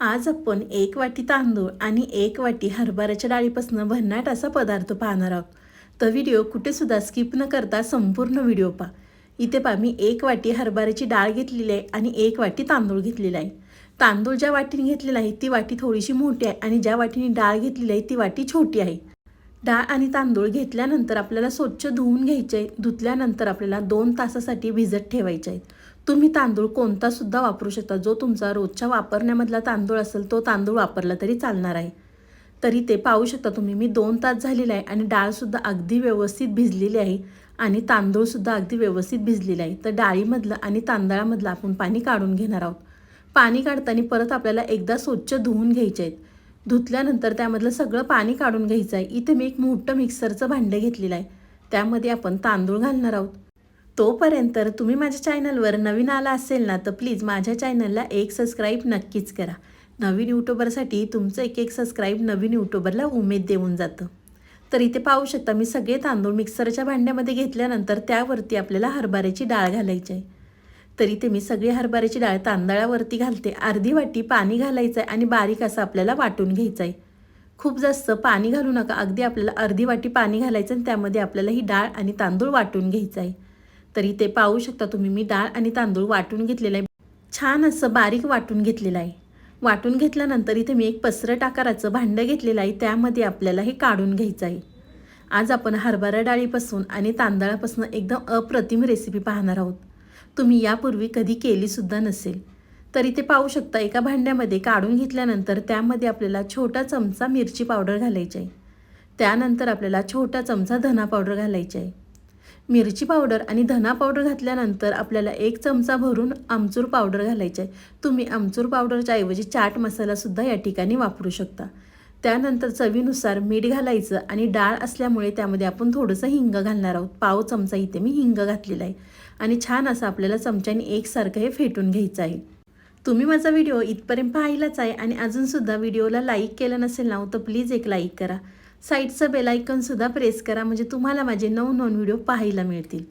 आज आपण एक वाटी तांदूळ आणि एक वाटी हरभऱ्याच्या डाळीपासून भन्नाट असा पदार्थ पाहणार आहोत. तर व्हिडिओ कुठेसुद्धा स्किप न करता संपूर्ण व्हिडिओ पहा. इथे पहा मी एक वाटी हरभऱ्याची डाळ घेतलेली आहे आणि एक वाटी तांदूळ घेतलेला आहे. तांदूळ ज्या वाटीने घेतलेला आहे ती वाटी थोडीशी मोठी आहे आणि ज्या वाटीने डाळ घेतलेली आहे ती वाटी छोटी आहे. डाळ आणि तांदूळ घेतल्यानंतर आपल्याला स्वच्छ धुवून घ्यायचे आहे. धुतल्यानंतर आपल्याला दोन तासासाठी भिजत ठेवायचे आहेत. तुम्ही तांदूळ कोणता सुद्धा वापरू शकता. जो तुमचा रोजच्या वापरण्यामधला तांदूळ असेल तो तांदूळ वापरला तरी चालणार आहे. तरी ते पाहू शकता तुम्ही. मी दोन तास झालेला आहे आणि डाळसुद्धा अगदी व्यवस्थित भिजलेली आहे आणि तांदूळसुद्धा अगदी व्यवस्थित भिजलेला आहे. तर डाळीमधलं आणि तांदळामधलं आपण पाणी काढून घेणार आहोत. पाणी काढताना परत आपल्याला एकदा स्वच्छ धुवून घ्यायचे आहेत. धुतल्यानंतर त्यामधलं सगळं पाणी काढून घ्यायचं आहे. इथे मी एक मोठं मिक्सरचं भांडं घेतलेलं आहे. त्यामध्ये आपण तांदूळ घालणार आहोत. तोपर्यंत तुम्ही माझ्या चॅनलवर नवीन आला असेल ना तर प्लीज माझ्या चॅनलला एक सबस्क्राईब नक्कीच करा. नवीन यूट्यूबरसाठी तुमचं एक एक सबस्क्राईब नवीन यूट्यूबरला उमेद देऊन जातं. तर इथे पाहू शकता मी सगळे तांदूळ मिक्सरच्या भांड्यामध्ये घेतल्यानंतर त्यावरती आपल्याला हरभऱ्याची डाळ घालायची आहे. तर इथे मी सगळी हरभऱ्याची डाळ तांदळावरती घालते. अर्धी वाटी पाणी घालायचं आहे आणि बारीक असं आपल्याला वाटून घ्यायचं आहे. खूप जास्त पाणी घालू नका. अगदी आपल्याला अर्धी वाटी पाणी घालायचं आणि त्यामध्ये आपल्याला ही डाळ आणि तांदूळ वाटून घ्यायचं आहे. तरी ते पाहू शकता तुम्ही. मी डाळ आणि तांदूळ वाटून घेतलेलं आहे. छान असं बारीक वाटून घेतलेलं आहे. वाटून घेतल्यानंतर इथे मी एक पसरट आकाराचं भांडं घेतलेलं आहे. त्यामध्ये आपल्याला हे काढून घ्यायचं आहे. आज आपण हरभरा डाळीपासून आणि तांदळापासून एकदम अप्रतिम रेसिपी पाहणार आहोत. तुम्ही यापूर्वी कधी केलीसुद्धा नसेल. तरी ते पाहू शकता एका भांड्यामध्ये काढून घेतल्यानंतर त्यामध्ये आपल्याला छोटा चमचा मिरची पावडर घालायची आहे. त्यानंतर आपल्याला छोटा चमचा धना पावडर घालायची आहे. मिरची पावडर आणि धना पावडर घातल्यानंतर आपल्याला एक चमचा भरून आमचूर पावडर घालायचा आहे. तुम्ही आमचूर पावडरच्या ऐवजी चाट मसालासुद्धा या ठिकाणी वापरू शकता. त्यानंतर चवीनुसार मीठ घालायचं आणि डाळ असल्यामुळे त्यामध्ये आपण थोडंसं हिंग घालणार आहोत. पाव चमचा इथे मी हिंग घातलेला आहे. आणि छान असं आपल्याला चमच्याने एकसारखं हे फेटून घ्यायचं आहे. तुम्ही माझा व्हिडिओ इथपर्यंत पाहिलाच आहे आणि अजूनसुद्धा व्हिडिओला लाईक केलं नसेल ना हो, तर प्लीज एक लाईक करा. साईडचं बेलायकनसुद्धा प्रेस करा. म्हणजे तुम्हाला माझे नऊ नॉन व्हिडिओ पाहायला मिळतील.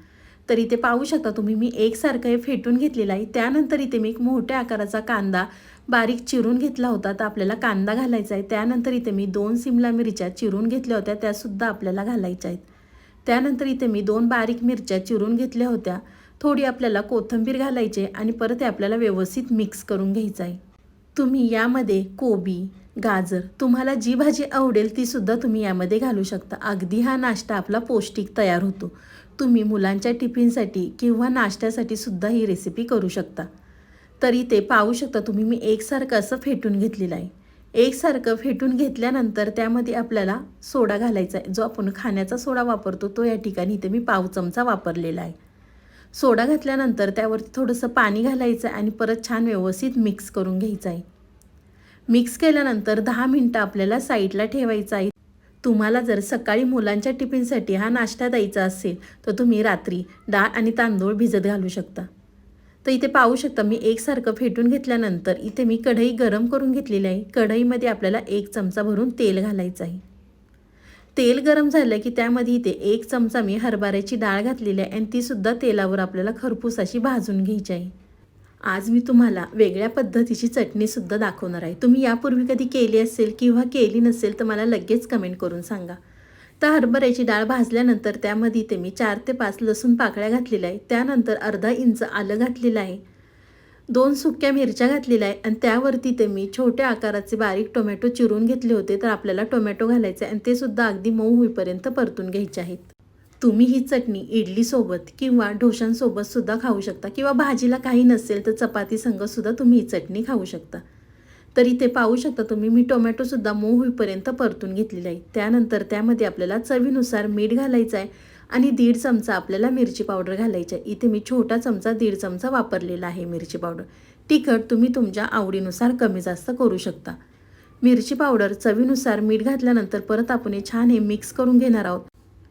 तर इथे पाहू शकता तुम्ही मी एकसारखं हे फेटून घेतलेलं आहे. त्यानंतर इथे मी एक मोठ्या आकाराचा कांदा बारीक चिरून घेतला होता. तर आपल्याला कांदा घालायचा आहे. त्यानंतर इथे मी दोन सिमला मिरच्या चिरून घेतल्या होत्या. त्यासुद्धा आपल्याला घालायच्या आहेत. त्यानंतर इथे मी दोन बारीक मिरच्या चिरून घेतल्या होत्या. थोडी आपल्याला कोथिंबीर घालायची आणि परत हे आपल्याला व्यवस्थित मिक्स करून घ्यायचं आहे. तुम्ही यामध्ये कोबी गाजर तुम्हाला जी भाजी आवडेल तीसुद्धा तुम्ही यामध्ये घालू शकता. अगदी हा नाश्ता आपला पौष्टिक तयार होतो. तुम्ही मुलांच्या टिफिनसाठी किंवा नाश्त्यासाठी सुद्धा ही रेसिपी करू शकता. तरी ते पाहू शकता तुम्ही मी एकसारखं असं फेटून घेतलेलं आहे. एकसारखं फेटून घेतल्यानंतर त्यामध्ये आपल्याला सोडा घालायचा आहे. जो आपण खाण्याचा सोडा वापरतो तो या ठिकाणी इथे मी पाव चमचा वापरलेला आहे. सोडा घातल्यानंतर त्यावरती थोडंसं पाणी घालायचं आहे आणि परत छान व्यवस्थित मिक्स करून घ्यायचं आहे. मिक्स केल्यानंतर दहा मिनटं आपल्याला साईडला ठेवायचं आहे. तुम्हाला जर सकाळी मुलांच्या टिफिनसाठी हा नाश्ता द्यायचा असेल तर तुम्ही रात्री डाळ आणि तांदूळ भिजत घालू शकता. तर इथे पाहू शकता मी एकसारखं फेटून घेतल्यानंतर इथे मी कढई गरम करून घेतलेली आहे. कढईमध्ये आपल्याला एक चमचा भरून तेल घालायचं आहे. तेल गरम झालं की त्यामध्ये इथे एक चमचा मी हरभऱ्याची डाळ घातलेली आहे आणि तीसुद्धा तेलावर आपल्याला खरपूस अशी भाजून घ्यायची आहे. आज मी तुम्हाला वेगळ्या पद्धतीची चटणीसुद्धा दाखवणार आहे. तुम्ही यापूर्वी कधी केली असेल किंवा केली नसेल तर मला लगेच कमेंट करून सांगा. तर हरभऱ्याची डाळ भाजल्यानंतर त्यामध्ये इथे मी चार ते पाच लसूण पाकळ्या घातलेल्या आहे त्यानंतर अर्धा इंच आलं घातलेलं आहे. दोन सुक्या मिरच्या घातलेल्या आहे आणि त्यावरती ते मी छोट्या आकाराचे बारीक टोमॅटो चिरून घेतले होते. तर आपल्याला टोमॅटो घालायचे आणि ते सुद्धा अगदी मऊ होईपर्यंत परतून घ्यायचे आहेत. तुम्ही ही चटणी इडलीसोबत किंवा ढोशांसोबत सुद्धा खाऊ शकता किंवा भाजीला काही नसेल तर चपाती संगसुद्धा तुम्ही ही चटणी खाऊ शकता. तर इथे पाहू शकता तुम्ही मी टोमॅटोसुद्धा मऊ होईपर्यंत परतून घेतलेली आहे. त्यानंतर त्यामध्ये आपल्याला चवीनुसार मीठ घालायचं आहे. आणि दीड चमचा आपल्याला मिरची पावडर घालायची आहे. इथे मी छोटा चमचा दीड चमचा वापरलेला आहे मिरची पावडर. तिखट तुम्ही तुमच्या आवडीनुसार कमी जास्त करू शकता. मिरची पावडर चवीनुसार मीठ घातल्यानंतर परत आपण हे छान हे मिक्स करून घेणार आहोत.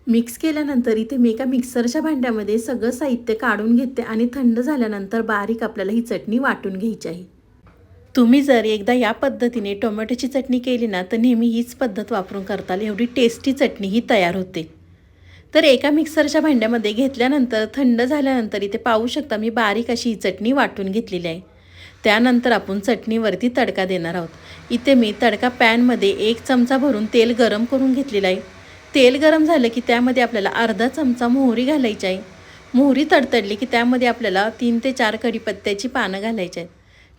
मिक्स केल्यानंतर इथे मी एका मिक्सरच्या भांड्यामध्ये सगळं साहित्य काढून घेते आणि थंड झाल्यानंतर बारीक आपल्याला ही चटणी वाटून घ्यायची आहे. तुम्ही जर एकदा या पद्धतीने टोमॅटोची चटणी केली ना तर नेहमी हीच पद्धत वापरून करताल. एवढी टेस्टी चटणी ही तयार होते. तर एका मिक्सरच्या भांड्यामध्ये घेतल्यानंतर थंड झाल्यानंतर इथे पाहू शकता मी बारीक अशी ही चटणी वाटून घेतलेली आहे. त्यानंतर आपण चटणीवरती तडका देणार आहोत. इथे मी तडका पॅनमध्ये एक चमचा भरून तेल गरम करून घेतलेलं आहे. तेल गरम झालं की त्यामध्ये आपल्याला अर्धा चमचा मोहरी घालायची आहे. मोहरी तडतडली की त्यामध्ये आपल्याला तीन ते चार कढीपत्त्याची पानं घालायची आहेत.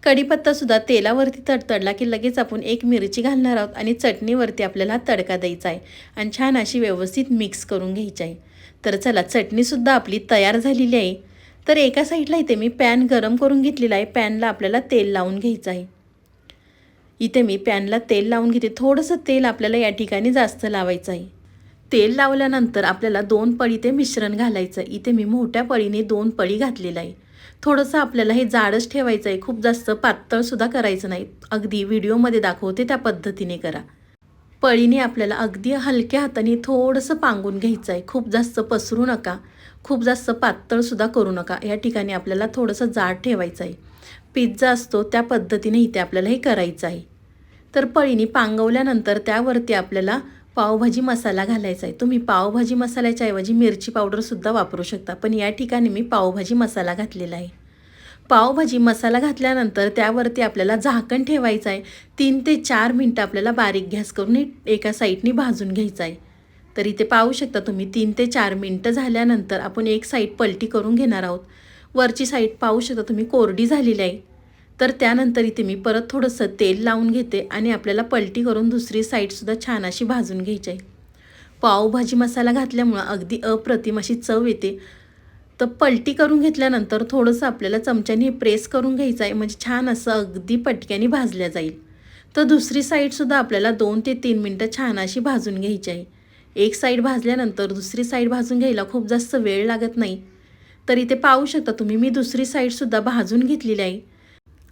कढीपत्तासुद्धा तेलावरती तडतडला की लगेच आपण एक मिरची घालणार आहोत आणि चटणीवरती आपल्याला तडका द्यायचा आहे. आणि छान अशी व्यवस्थित मिक्स करून घ्यायची आहे. तर चला चटणीसुद्धा आपली तयार झालेली आहे. तर एका साईडला इथे मी पॅन गरम करून घेतलेला आहे. पॅनला आपल्याला तेल लावून घ्यायचं आहे. इथे मी पॅनला तेल लावून घेते. थोडंसं तेल आपल्याला या ठिकाणी जास्त लावायचं आहे. तेल लावल्यानंतर आपल्याला दोन पळी ते मिश्रण घालायचं इथे मी मोठ्या पळीने दोन पळी घातलेलं आहे. थोडंसं आपल्याला हे जाडच ठेवायचं आहे. खूप जास्त पातळसुद्धा करायचं नाही. अगदी व्हिडिओमध्ये दाखवते त्या पद्धतीने करा. पळीने आपल्याला अगदी हलक्या हाताने थोडंसं पांगून घ्यायचं आहे. खूप जास्त पसरू नका. खूप जास्त पातळसुद्धा करू नका. या ठिकाणी आपल्याला थोडंसं जाड ठेवायचं आहे. पिझ्झा असतो त्या पद्धतीने इथे आपल्याला हे करायचं आहे. तर पळीने पांगवल्यानंतर त्यावरती आपल्याला पावभाजी मसाला घालायचा आहे. तुम्ही पावभाजी मसाल्याच्या ऐवजी मिरची पावडरसुद्धा वापरू शकता. पण या ठिकाणी मी पावभाजी मसाला घातलेला आहे. पावभाजी मसाला घातल्यानंतर त्यावरती आपल्याला झाकण ठेवायचं आहे. तीन ते चार मिनटं आपल्याला बारीक गॅस करून एका साईडनी भाजून घ्यायचं आहे. तर इथे पाहू शकता तुम्ही तीन ते चार मिनटं झाल्यानंतर आपण एक साईड पलटी करून घेणार आहोत. वरची साईड पाहू शकता तुम्ही कोरडी झालेली आहे. तर त्यानंतर इथे मी परत थोडंसं तेल लावून घेते आणि आपल्याला पलटी करून दुसरी साईडसुद्धा छान अशी भाजून घ्यायची आहे. पावभाजी मसाला घातल्यामुळं अगदी अप्रतिम अशी चव येते. तर पलटी करून घेतल्यानंतर थोडंसं आपल्याला चमच्याने प्रेस करून घ्यायचं आहे म्हणजे छान असं अगदी पटक्याने भाजल्या जाईल. तर दुसरी साईडसुद्धा आपल्याला दोन ते तीन मिनटं छान अशी भाजून घ्यायची आहे. एक साईड भाजल्यानंतर दुसरी साईड भाजून घ्यायला खूप जास्त वेळ लागत नाही. तर इथे पाहू शकता तुम्ही मी दुसरी साईडसुद्धा भाजून घेतलेली आहे.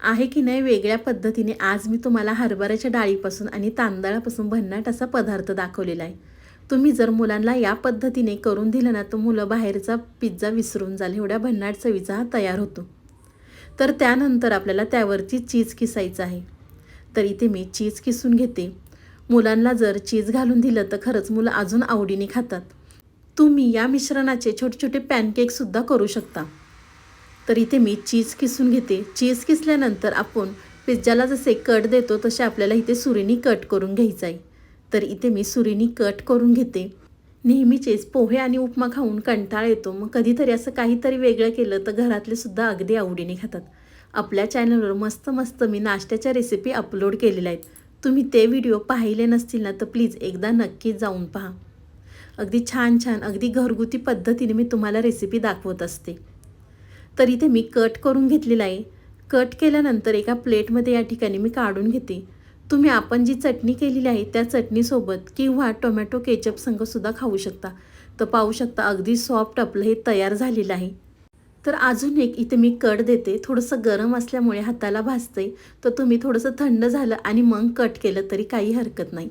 आहे की नाही वेगळ्या पद्धतीने आज मी तुम्हाला हरभऱ्याच्या डाळीपासून आणि तांदळापासून भन्नाट असा पदार्थ दाखवलेला आहे. तुम्ही जर मुलांना या पद्धतीने करून दिलं ना तर मुलं बाहेरचा पिझ्झा विसरून जाल. एवढ्या भन्नाट चवीचा हा तयार होतो. तर त्यानंतर आपल्याला त्यावरती चीज किसायचं आहे. तर इथे मी चीज किसून घेते. मुलांना जर चीज घालून दिलं तर खरंच मुलं अजून आवडीने खातात. तुम्ही या मिश्रणाचे छोटे छोटे पॅनकेकसुद्धा करू शकता. तर इथे मी चीज किसून घेते. चीज किसल्यानंतर आपण पिझ्झाला जसे कट देतो तसे आपल्याला इथे सुरीनी कट करून घ्यायचं आहे तर इथे मी सुरीनी कट करून घेते. नेहमीचेच पोहे आणि उपमा खाऊन कंटाळ येतो. मग कधीतरी असं काहीतरी वेगळं केलं तर घरातले सुद्धा अगदी आवडीने खातात. आपल्या चॅनलवर मस्त मस्त मी नाश्त्याच्या रेसिपी अपलोड केलेल्या आहेत. तुम्ही ते व्हिडिओ पाहिले नसतील ना तर प्लीज एकदा नक्कीच जाऊन पहा. अगदी छान छान अगदी घरगुती पद्धतीने मी तुम्हाला रेसिपी दाखवत असते. तर इथे मी कट करून घेतलेला आहे. कट केल्यानंतर एका प्लेटमध्ये या ठिकाणी मी काढून घेते. तुम्ही आपण जी चटणी केलेली आहे त्या चटणीसोबत किंवा टोमॅटो केचप संगसुद्धा खाऊ शकता. तर पाहू शकता अगदी सॉफ्ट आपलं हे तयार झालेलं आहे. तर अजून एक इथे मी कट देते. थोडंसं गरम असल्यामुळे हाताला भाजते. तर तुम्ही थोडंसं थंड झालं आणि मग कट केलं तरी काही हरकत नाही.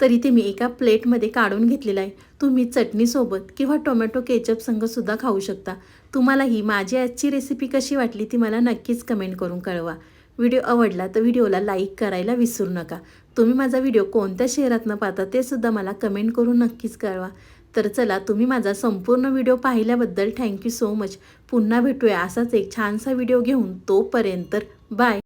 तर इथे मी एका प्लेटमध्ये काढून घेतलेला आहे. तुम्ही चटणीसोबत किंवा टोमॅटो केचप संगसुद्धा खाऊ शकता. तुम्हाला ही माझी आजची रेसिपी कशी वाटली ती मला नक्कीच कमेंट करून कळवा. व्हिडिओ आवडला तर व्हिडिओला लाईक करायला विसरू नका. तुम्ही माझा व्हिडिओ कोणत्या शहरातनं पाहता ते सुद्धा मला कमेंट करून नक्कीच कळवा. तर चला तुम्ही माझा संपूर्ण व्हिडिओ पाहिल्याबद्दल थँक्यू सो मच पुन्हा भेटूया असाच एक छानसा व्हिडिओ घेऊन तोपर्यंत बाय